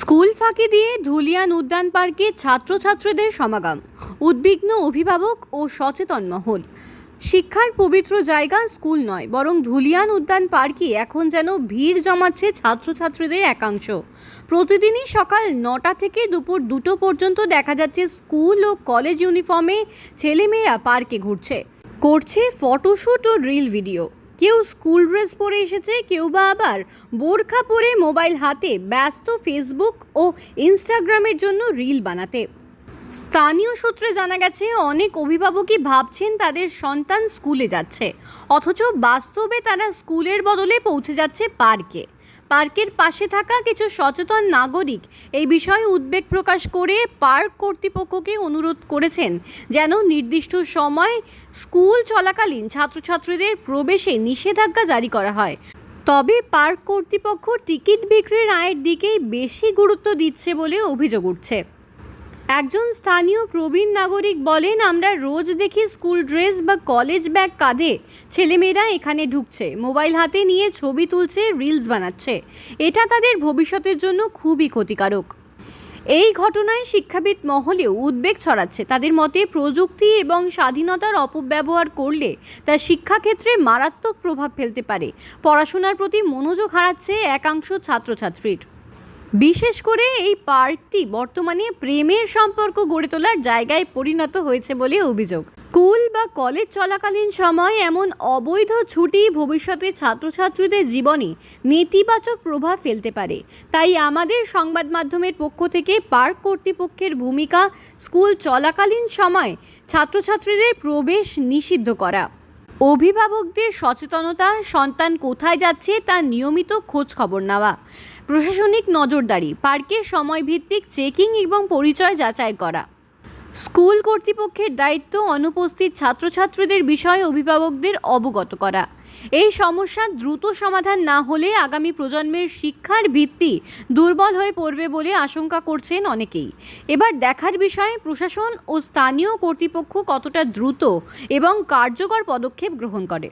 School ফাঁকি দিয়ে ধুলিয়ান উদ্যান পার্কে ছাত্রছাত্রীদের সমাগম। উদ্বিগ্ন অভিভাবক ও সচেতন মহল। শিক্ষার পবিত্র জায়গা স্কুল নয়, বরং ধুলিয়ান উদ্যান পার্কে এখন যেন ভিড় জমাচ্ছে ছাত্রছাত্রীদের একাংশ। প্রতিদিনই সকাল নটা থেকে দুপুর দুটো পর্যন্ত দেখা যাচ্ছে স্কুল ও কলেজ ইউনিফর্মে ছেলেমেয়েরা পার্কে ঘুরছে। করছে ফটোশ্যুট ও রিল ভিডিও। কেউ স্কুল ড্রেস পরে এসেছে, কেউ বা আবার বোরখা পরে মোবাইল হাতে ব্যস্ত ফেসবুক ও ইনস্টাগ্রামের জন্য রিল বানাতে। স্থানীয় সূত্রে জানা গেছে, অনেক অভিভাবকই ভাবছেন তাদের সন্তান স্কুলে যাচ্ছে, অথচ বাস্তবে তারা স্কুলের বদলে পৌঁছে যাচ্ছে পার্কে। পার্কের পাশে থাকা কিছু সচেতন নাগরিক এই বিষয়ে উদ্বেগ প্রকাশ করে পার্ক কর্তৃপক্ষকে অনুরোধ করেছেন যেন নির্দিষ্ট সময় স্কুল চলাকালীন ছাত্রছাত্রীদের প্রবেশে নিষেধাজ্ঞা জারি করা হয়। তবে পার্ক কর্তৃপক্ষ টিকিট বিক্রির আয়ের দিকেই বেশি গুরুত্ব দিচ্ছে বলে অভিযোগ উঠছে। একজন স্থানীয় প্রবীণ নাগরিক বলেন, আমরা রোজ দেখি স্কুল ড্রেস বা কলেজ ব্যাগ কাঁধে। ছেলেমেয়েরা এখানে ঢুকছে, মোবাইল হাতে নিয়ে ছবি তুলছে, রিলস বানাচ্ছে। এটা তাদের ভবিষ্যতের জন্য খুবই ক্ষতিকারক। এই ঘটনায় শিক্ষাবিদ মহলেও উদ্বেগ ছড়াচ্ছে। তাদের মতে, প্রযুক্তি এবং স্বাধীনতার অপব্যবহার করলে তা শিক্ষাক্ষেত্রে মারাত্মক প্রভাব ফেলতে পারে। পড়াশোনার প্রতি মনোযোগ হারাচ্ছে একাংশ ছাত্রছাত্রীর। বিশেষ করে এই পার্কটি বর্তমানে প্রেমের সম্পর্ক গড়ে তোলার জায়গায় পরিণত হয়েছে বলে অভিযোগ। স্কুল বা কলেজ চলাকালীন সময় এমন অবৈধ ছুটি ভবিষ্যতে ছাত্রছাত্রীদের জীবনে নেতিবাচক প্রভাব ফেলতে পারে। তাই আমাদের সংবাদ মাধ্যমের পক্ষ থেকে পার্ক কর্তৃপক্ষের ভূমিকা স্কুল চলাকালীন সময় ছাত্রছাত্রীদের প্রবেশ নিষিদ্ধ করা। অভিভাবকদের সচেতনতা, সন্তান কোথায় যাচ্ছে তার নিয়মিত খোঁজ খবর নেওয়া, প্রশাসনিক নজরদারি, পার্কের সময়ভিত্তিক চেকিং এবং পরিচয় যাচাই করা। স্কুল কর্তৃপক্ষের দায়িত্ব অনুপস্থিত ছাত্রছাত্রীদের বিষয়ে অভিভাবকদের অবগত করা। এই সমস্যা দ্রুত সমাধান না হলে আগামী প্রজন্মের শিক্ষার ভিত্তি দুর্বল হয়ে পড়বে বলে আশঙ্কা করছেন অনেকেই। এবার দেখার বিষয়ে প্রশাসন ও স্থানীয় কর্তৃপক্ষ কতটা দ্রুত এবং কার্যকর পদক্ষেপ গ্রহণ করে।